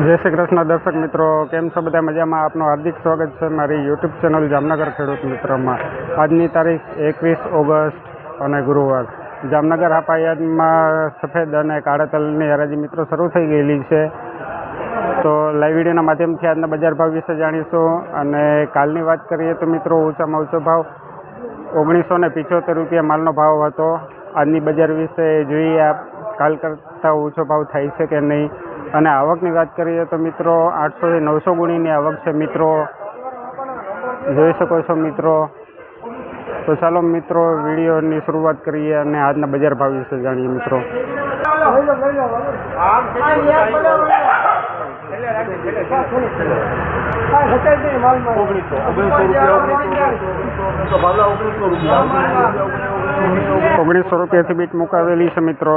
જય શ્રી કૃષ્ણ દર્શક મિત્રો, કેમ છો બધા મજામાં? આપનું હાર્દિક સ્વાગત છે મારી યુટ્યુબ ચેનલ જામનગર ખેડૂત મિત્રમાં. આજની તારીખ એકવીસ ઓગસ્ટ અને ગુરુવાર. જામનગર હાપાયાદમાં સફેદ અને કાળા તલની હરાજી મિત્રો શરૂ થઈ ગયેલી છે. તો લાઈવ વિડીયોના માધ્યમથી આજના બજાર ભાવ વિશે જાણીશું અને કાલની વાત કરીએ તો મિત્રો ઊંચામાં ઊંચો ભાવ ઓગણીસો ને પિચોતેર રૂપિયા માલનો ભાવ હતો. આજની બજાર વિશે જોઈએ આપ કાલ કરતાં ઓછો ભાવ થાય છે કે નહીં? અને આવકની વાત કરીએ તો મિત્રો આઠસોથી નવસો ગુણીની આવક છે મિત્રો. જોઈ શકો છો મિત્રો. તો ચાલો મિત્રો વિડીયોની શરૂઆત કરીએ અને આજના બજાર ભાવ વિશે જાણીએ મિત્રો. ઓગણીસો રૂપિયાથી બીટ મુકાવેલી છે મિત્રો.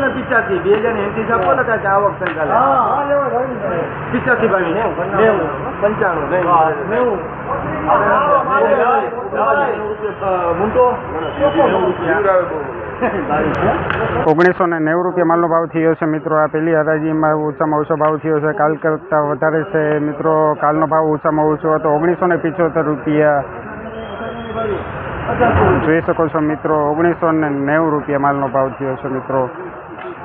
ને પિચાસી બે હજાર એસી એમથી હતા કે આવક સંચાલે પિચાસી ભાઈ નેવું પંચાણું. નેવું. મૂંટો? ઓગણીસો ને નેવું રૂપિયા માલનો ભાવ થયો છે મિત્રો. આ પહેલી હરાજીમાં ઓછામાં ઓછો ભાવ થયો છે. કાલ કરતાં વધારે છે. મિત્રો કાલનો ભાવ ઓછામાં ઓછો હતો. ઓગણીસો ને પિચોતેર રૂપિયા. જોઈ શકો છો મિત્રો, ઓગણીસો ને નેવું રૂપિયા માલનો ભાવ થયો છે મિત્રો.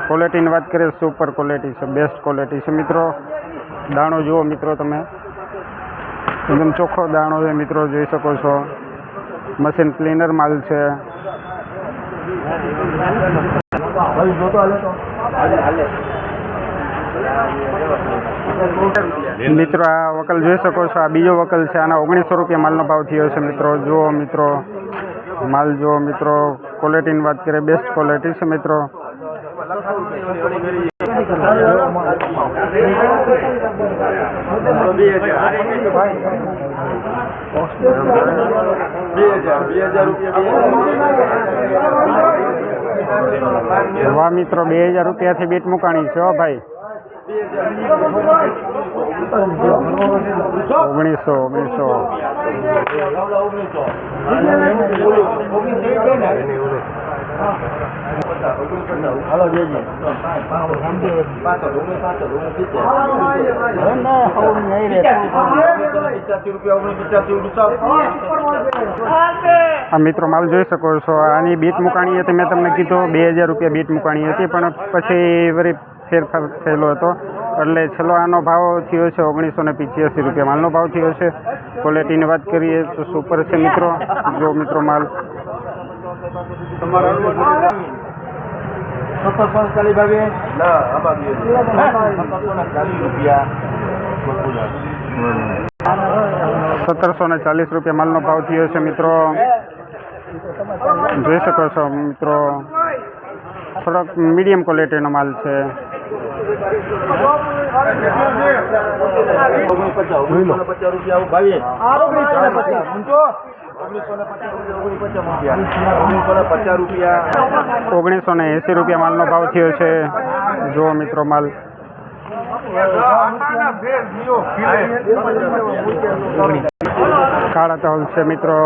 ક્વોલિટીની વાત કરીએ સુપર ક્વોલિટી છે બેસ્ટ ક્વોલિટી છે. મિત્રો, દાણો જુઓ મિત્રો તમે. એકદમ ચોખ્ખો દાણો છે મિત્રો, જોઈ શકો છો. મશીન ક્લીનર માલ છે. મિત્રો, આ વકલ જોઈ શકો છો, આ બીજો વકલ છે, આના ઓગણીસો રૂપિયા માલનો ભાવ થયો છે મિત્રો. જુઓ મિત્રો. માલ જો મિત્રો ક્વોલિટીની વાત કરીએ બેસ્ટ ક્વોલિટી છે મિત્રો. વાહ મિત્રો, બે હજાર રૂપિયાથી બીટ મુકાણી છે ભાઈ. ઓગણીસો ઓગણીસો. આ મિત્રો માલ જોઈ શકો છો. આની બીટ મુકાણી હતી. મેં તમને કીધું બે હજાર રૂપિયા બીટ મુકાણી હતી, પણ પછી વળી ફેરફાર થયેલો હતો. એટલે છેલ્લો આનો ભાવ થયો છે ઓગણીસો ને પિચ્યાસી રૂપિયા. માલનો ભાવ થયો છે. ક્વોલિટીની વાત કરીએ તો સુપર છે મિત્રો. જો મિત્રો માલ સત્તરસો ને ચાલીસ રૂપિયા માલનો ભાવ થયો છે મિત્રો. જોઈ શકો છો મિત્રો. થોડોક મીડિયમ ક્વોલિટીનો માલ છે. પચાસ રૂપિયા આવું ઓગણીસો ને એંસી રૂપિયા માલનો ભાવ થયો છે. જો મિત્રો માલ. કાળા તલ છે મિત્રો.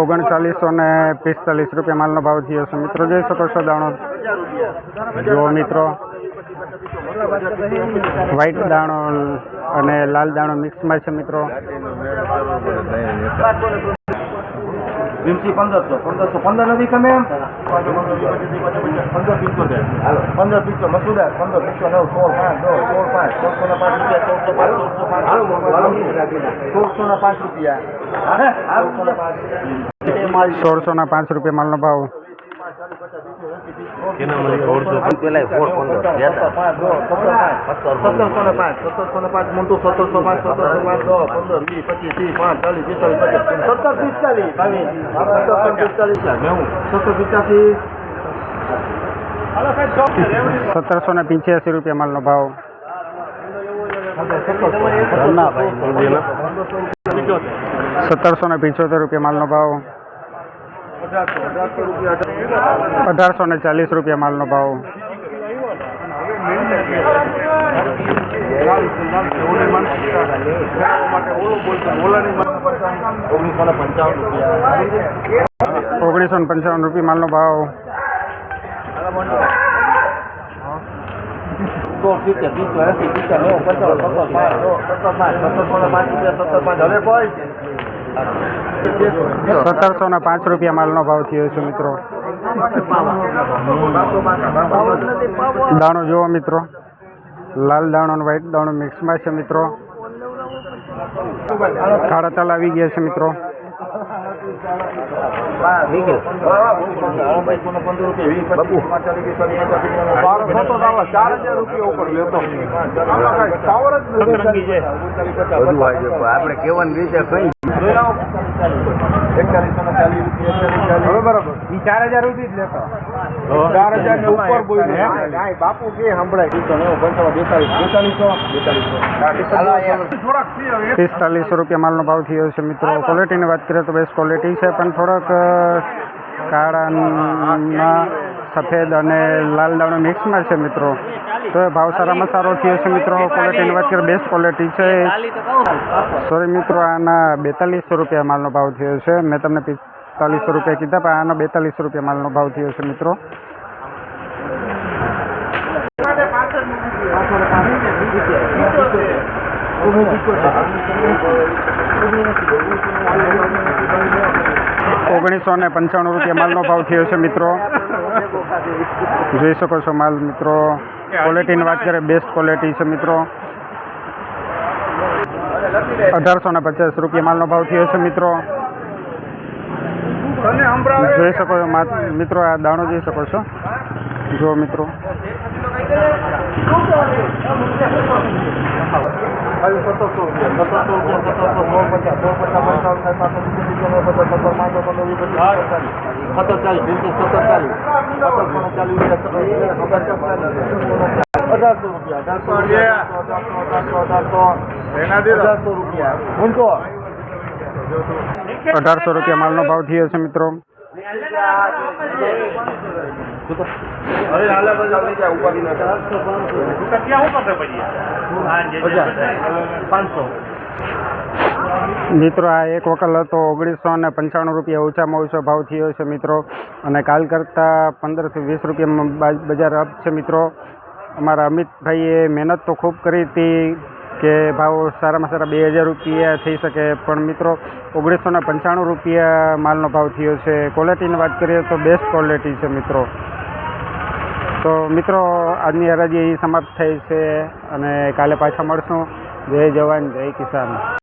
ઓગણચાલીસો ને પિસ્તાલીસ રૂપિયા માલનો ભાવ થયો છે. મિત્રો જોઈ શકો છો દાણો. જુઓ મિત્રો વ્હાઈટ દાણો અને લાલ દાણો મિક્સમાં છે, મિત્રો. વિમસી પંદરસો પંદરસો પંદર નથી તમે પંદર પિત્તોતેર પંદર પિત્તો મસુદાર પંદર પિત્તો નવ સોળ પાંચ નવ સોળ પાંચ સોળસો ના પાંચ રૂપિયા સોળસો પાંચ સોળસો પાંચ સોળસો ના પાંચ રૂપિયા સોળસો ના પાંચ સોળસો ના પાંચ પેલા ફોર પંદર પાંચ સત્તરસો ને પાંચ સત્તરસો ને પાંચ મોટું સત્તરસો પાંચ સત્તરસો પાંચ દો પંદર વીસ પચીસ ત્રીસ પાંચ ચાલીસ પિસ્તાલીસ પચાસ સત્તર પિસ્તાલીસ બાવીસ સત્તરસો પિસ્તાલીસ નેવું સત્તર પિસ્તાલીસ સત્તરસો ને પંચ્યાસી રૂપિયા માલનો ભાવ સત્તરસો ને પંચોતેર રૂપિયા માલનો ભાવ અઢારસો ને ચાલીસ રૂપિયા માલનો ભાવ. ઓગણીસો ને પંચાવન રૂપિયા માલનો ભાવ. હવે કોઈ સત્તરસો ને પાંચ રૂપિયા માલનો ભાવ થયો છે મિત્રો. દાણો જુઓ મિત્રો. લાલ દાણો અને વ્હાઈટ દાણો મિક્સમાં છે મિત્રો. કાળા તલ આવી ગયા છે મિત્રો. આપણે કેવાની રીતે કઈ એકતાલીસો રૂપિયા બરાબર ચાર હજાર રૂપિયા જ લેતો. ચાર હજાર ને ઉપર બોલ્યો. બાપુ કે સંભળાય. પિસ્તાલીસો રૂપિયા માલનો ભાવ થયો છે મિત્રો. ક્વોલિટીની વાત કરીએ તો બેસ્ટ ક્વોલિટી છે પણ થોડોક કાળામાં સફેદ અને લાલ દાણો મિક્સમાં છે મિત્રો. તો એ ભાવ સારામાં સારો થયો છે મિત્રો. ક્વોલિટીની વાત કરીએ બેસ્ટ ક્વોલિટી છે. સોરી મિત્રો, આના બેતાલીસો રૂપિયા માલનો ભાવ થયો છે. મેં તમને પિસ્તાલીસો રૂપિયા કીધા, પણ આનો બેતાલીસો રૂપિયા માલનો ભાવ થયો છે મિત્રો. ઓગણીસો ને પંચાણું રૂપિયા માલનો ભાવ થયો છે, મિત્રો. જોઈ શકો છો માલ, મિત્રો. ક્વોલિટીની વાત કરીએ બેસ્ટ ક્વોલિટી છે, મિત્રો. અઢારસો ને પચાસ રૂપિયા માલનો ભાવ થયો છે, મિત્રો. જોઈ શકો છો મિત્રો, આ દાણો જોઈ શકો છો. જો મિત્રો. પચાસ અઢારસો રૂપિયા અઢારસો અઢારસો રૂપિયા અઢારસો રૂપિયા માલનો ભાવ થયો છે મિત્રો. પાંચસો મિત્રો, આ એક વકલ હતો ઓગણીસો ને પંચાણું રૂપિયા ઓછામાં ઓછો ભાવ થયો છે મિત્રો. અને કાલ કરતાં પંદરથી વીસ રૂપિયામાં બજાર અપ છે મિત્રો. અમારા અમિતભાઈએ મહેનત તો ખૂબ કરી હતી કે ભાવ સારામાં સારા બે હજાર રૂપિયા થઈ શકે. પણ મિત્રો, ઓગણીસો ને પંચાણું રૂપિયા માલનો ભાવ થયો છે. ક્વોલિટીની વાત કરીએ તો બેસ્ટ ક્વોલિટી છે મિત્રો. તો મિત્રો, આજની હરાજી સમાપ્ત થઈ છે અને કાલે પાછા મળશું. જય જવાન, જય કિસાન.